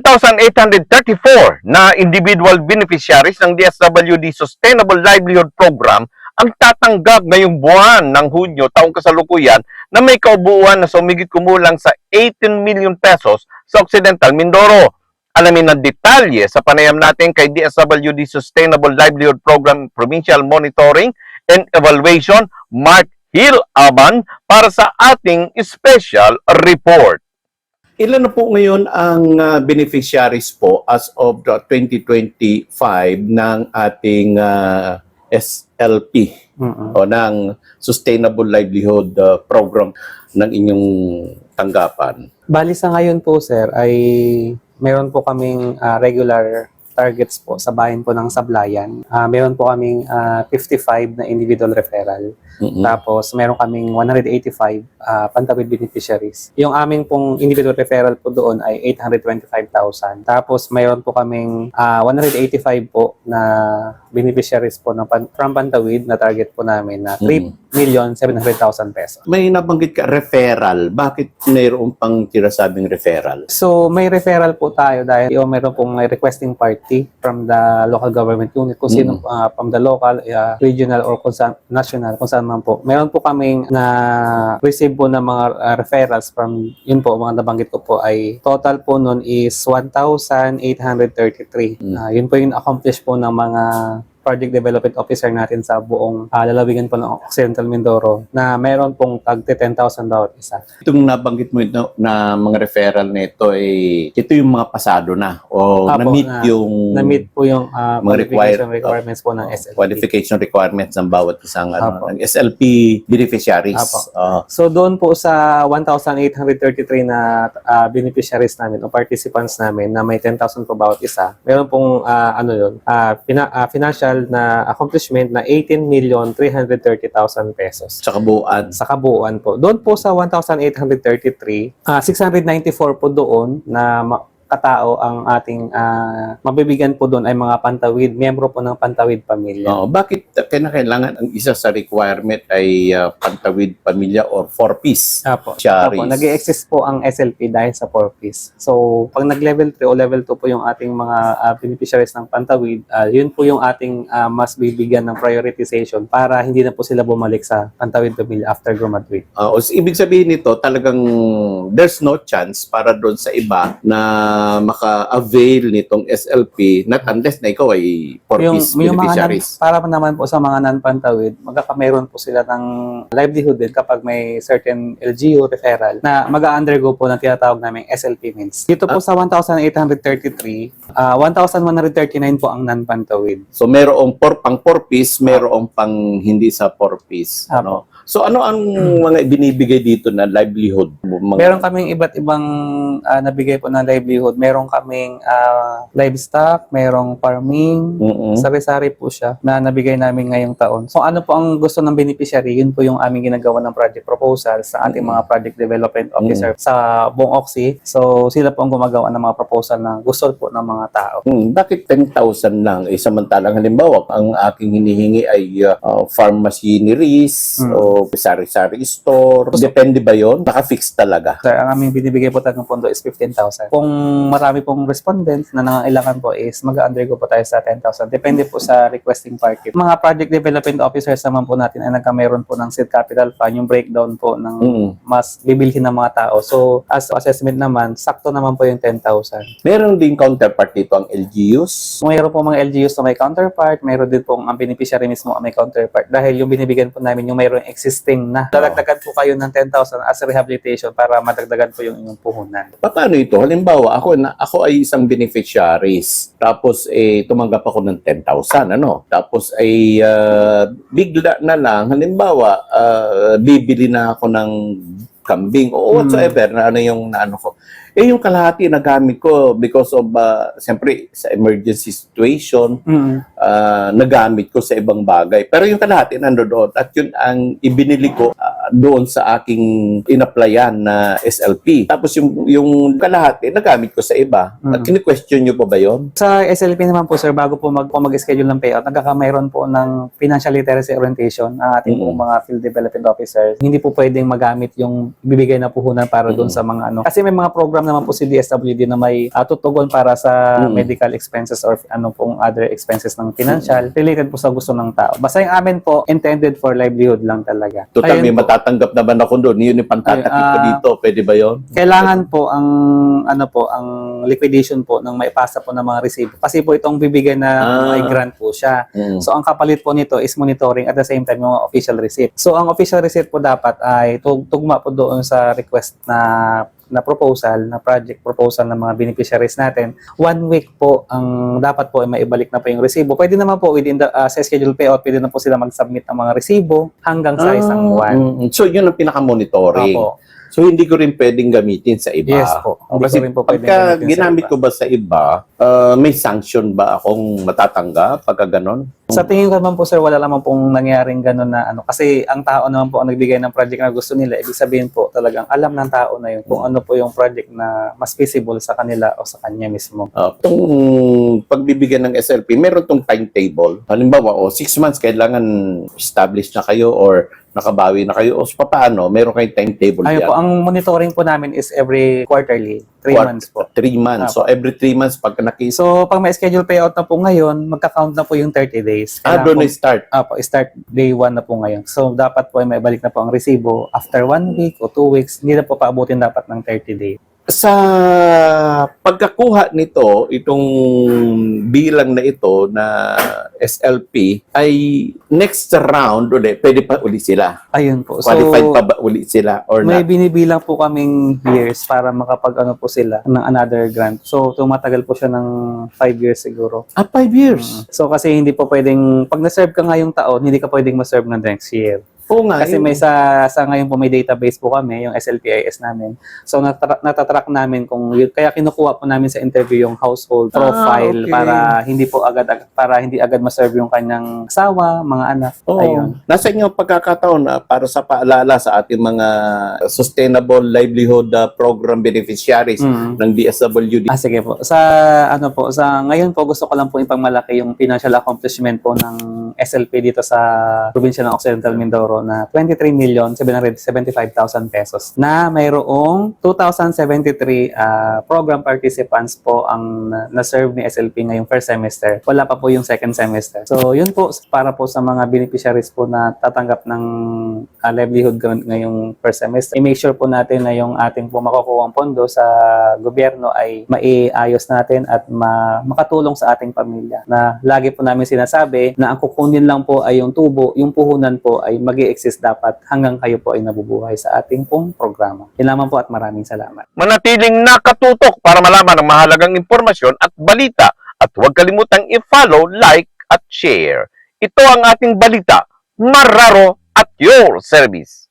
1,834 na individual beneficiaries ng DSWD Sustainable Livelihood Program ang tatanggap ngayong buwan ng Hunyo taong kasalukuyan na may kaubuuan na sumigit kumulang sa 18 million pesos sa Occidental Mindoro. Alamin ang detalye sa panayam natin kay DSWD Sustainable Livelihood Program Provincial Monitoring and Evaluation, Mark Hill Aban, para sa ating special report. Ilan na po ngayon ang ah, beneficiaries po as of the 2025 ng ating ah, SLP Mm-mm. o ng Sustainable Livelihood ah, Program ng inyong tanggapan? Bali sa ngayon po sir ay meron po kaming ah, regular targets po sa bayan po ng Sablayan. Ah, meron po kaming ah, 55 na individual referral. Mm-mm. Tapos meron kaming 185 ah, pantawid beneficiaries. Yung aming pong individual referral po doon ay 825,000. Tapos mayroon po kaming ah, 185 po na beneficiaries po ng pan- from pantawid na target po namin na 3 million 700,000 pesos. May nabanggit ka, referral. Bakit mayroon pang tinasabing referral? So, may referral po tayo dahil yung meron pong may requesting party from the local government unit, kung sino Mm. uh, from the local, uh, regional, or kung saan, national, kung saan man po. Meron po kaming na receive po ng mga uh, referrals from, yun po, mga nabanggit ko po ay total po nun is 1,833. Mm. Ah, yun po yung accomplish po ng mga project development officer natin sa buong ah, lalawigan po ng Occidental Mindoro na meron pong tag 10,000 bawat isa. Itong nabanggit mo ito na mga referral nito ay ito yung mga pasado na o Apo, na-meet na- yung na-meet po yung ah, Mga qualification required- requirements po ng SLP. qualification requirements ng bawat isang ano, ng SLP beneficiaries. Ah, So doon po sa 1,833 na ah, beneficiaries namin o participants namin na may 10,000 po bawat isa, meron pong ah, ano yun, ah, fina- ah, financial na accomplishment na 18,330,000 pesos sa kabuuan. sa kabuuan po. Doon po sa 1,833, ah, 694 po doon na katao ang ating ah, mabibigyan po doon ay mga pantawid, miyembro po ng pantawid pamilya. Oo, bakit kinakailangan ang isa sa requirement ay ah, pantawid pamilya or four-piece? Apo. Charis. Apo, nag-exist po ang SLP dahil sa 4Ps. So, pag nag-level 3 o level 2 po yung ating mga ah, beneficiaries ng Pantawid, ah, yun po yung ating ah, mas bibigyan ng prioritization para hindi na po sila bumalik sa Pantawid Pamilya after graduate. Ah, o s- ibig sabihin nito, talagang there's no chance para doon sa iba na maka-avail nitong SLP not unless na ikaw ay Yung, four-piece yung mga non, beneficiaries. para naman po sa mga non-Pantawid, magkakameron po sila ng livelihood din kapag may certain LGU referral na mag-undergo po ng tinatawag namin SLP means. Dito po sa 1,833, ah 1,139 po ang non-Pantawid. So merong por, pang four-piece, merong pang hindi sa four-piece. Apo. Ano? So ano ang mga binibigay dito na livelihood? Mga, Meron kaming iba't ibang ah, nabigay po na livelihood. Meron kaming ah, livestock, merong farming, Mm-mm. sari-sari po siya na nabigay namin ngayong taon. So ano po ang gusto ng beneficiary, yun po yung aming ginagawa ng project proposal sa ating mga project development officer sa buong Oxy. So sila po ang gumagawa ng mga proposal na gusto po ng mga tao. Hmm, bakit 10,000 lang? Eh, samantalang halimbawa, ang aking hinihingi ay uh, uh, farm machineries Hmm. o sari-sari store. Depende ba yon? Naka-fix talaga. Sir, ang aming binibigay po talagang pondo is 15,000. Kung marami pong respondents na nangailangan po is mag-undergo po tayo sa 10,000. Depende po sa requesting party. Mga project development officers naman po natin ay nagkameron po ng seed capital fund, yung breakdown po ng Mm. mas bibilhin ng mga tao. So, as assessment naman, sakto naman po yung 10,000. Meron din counterpart dito ang LGUs. Mayroon po mga LGUs na may counterpart, mayroon din pong ang beneficiary mismo ang may counterpart. Dahil yung binibigyan po namin yung mayroong existing na. Dadagdagan po kayo ng 10,000 as rehabilitation para madagdagan po yung inyong puhunan. Paano ito? Halimbawa, ako na ako ay isang beneficiaries. Tapos eh tumanggap ako ng 10,000 ano. Tapos ay ah, bigla na lang halimbawa ah, bibili na ako ng kambing o whatsoever na ano yung naano ko. Eh yung kalahati na gamit ko because of uh, siyempre sa emergency situation Mm. ah, nagamit ko sa ibang bagay. Pero yung kalahati nandoon at yun ang ibinili ko ah, doon sa aking inaplayan na SLP. Tapos yung yung kalahati nagamit ko sa iba. Mm. At kini-question niyo pa ba 'yon? Sa SLP naman po sir, bago po mag, po mag-schedule ng payout, nagkakamay po ng financial literacy orientation ang ating Mm. pong mga field development officers. Hindi po pwedeng magamit yung bibigay na puhunan para doon Mm. sa mga ano. Kasi may mga program naman po si DSWD na may ah, tutugon para sa Mm. medical expenses or ano pong other expenses ng financial related po sa gusto ng tao. Basta yung amin po, intended for livelihood lang talaga. Total, Ayun may. Matatanggap naman ako doon. Yun yung pantatakip ko ah, dito. Pwede ba 'yon? kailangan po ang ano po ang liquidation po ng maipasa po ng mga resibo kasi po itong bibigyan na Ah. may grant po siya. Mm. So ang kapalit po nito is monitoring at the same time yung official receipt. So ang official receipt po dapat ay tug- tugma po doon sa request na na proposal, na project proposal ng mga beneficiaries natin. One week po ang dapat po ay maibalik na po yung resibo. Pwede naman po within the uh, sa schedule payout, pwede na po sila mag-submit ng mga resibo hanggang sa isang buwan. Ah, mm. So, yun ang pinaka-monitoring. Opo. So, hindi ko rin pwedeng gamitin sa iba. Yes po. Hindi kasi ko rin po pwedeng pagka gamitin sa ginamit iba. ko ba sa iba, uh, may sanction ba akong matatanggap pagka ganon? Sa tingin ko naman po sir, wala naman pong nangyaring gano'n na ano. Kasi ang tao naman po ang nagbigay ng project na gusto nila. Ibig sabihin po talagang alam ng tao na yun kung ano po yung project na mas feasible sa kanila o sa kanya mismo. Uh, itong pagbibigyan ng SLP, meron tong timetable. Halimbawa, o six months, kailangan established na kayo or nakabawi na kayo o paano, meron kayong timetable Ayun yan. po, ang monitoring po namin is every quarterly, three Quart- months po. Three months. So, every three months, pagka nakis... So, pag may schedule payout na po ngayon, magka-count na po yung 30 days. ah, Kailangan doon po- na start. Apo, start day 1 na po ngayon. So, dapat po ay may balik na po ang resibo after 1 week o 2 weeks. Hindi na po paabutin dapat ng 30 days. Sa pagkakuha nito, itong bilang na ito na SLP, ay next round ulit, pwede pa uli sila. Ayun po. Qualified so, pa ba uli sila or May not? binibilang po kaming years para makapag ano po sila ng another grant. So tumatagal po siya ng 5 years siguro. Ah, five years. Mm. So kasi hindi po pwedeng pag na-serve ka ngayong taon, hindi ka pwedeng ma-serve ng next year. Oo nga. Kasi yun. may sa sa ngayon po may database po kami, yung SLPIS namin. So natra- natatrack namin kung kaya kinukuha po namin sa interview yung household Ah, profile okay. para hindi po agad para hindi agad ma-serve yung kanyang asawa, mga anak. Oo. Ayun. Nasa inyo pagkakataon na para sa paalala sa ating mga Sustainable Livelihood uh, Program beneficiaries Mm. ng DSWD. Ah, sige po. Sa ano po, sa ngayon po gusto ko lang po ipagmalaki yung financial accomplishment po ng SLP dito sa probinsya ng Occidental Mindoro na 23,775,000 pesos na mayroong 2,073 ah, program participants po ang na- na-serve ni SLP ngayong first semester. Wala pa po yung second semester. So, yun po para po sa mga beneficiaries po na tatanggap ng ah, livelihood ngayong first semester. I-make sure po natin na yung ating po makukuha pondo sa gobyerno ay maiayos natin at ma- makatulong sa ating pamilya. Na lagi po namin sinasabi na ang kukunin lang po ay yung tubo, yung puhunan po ay mag exist dapat hanggang kayo po ay nabubuhay sa ating pong programa. Yun lamang po at maraming salamat. manatiling nakatutok para malaman ang mahalagang impormasyon at balita at huwag kalimutang i-follow, like at share. Ito ang ating balita, Mararo at your service.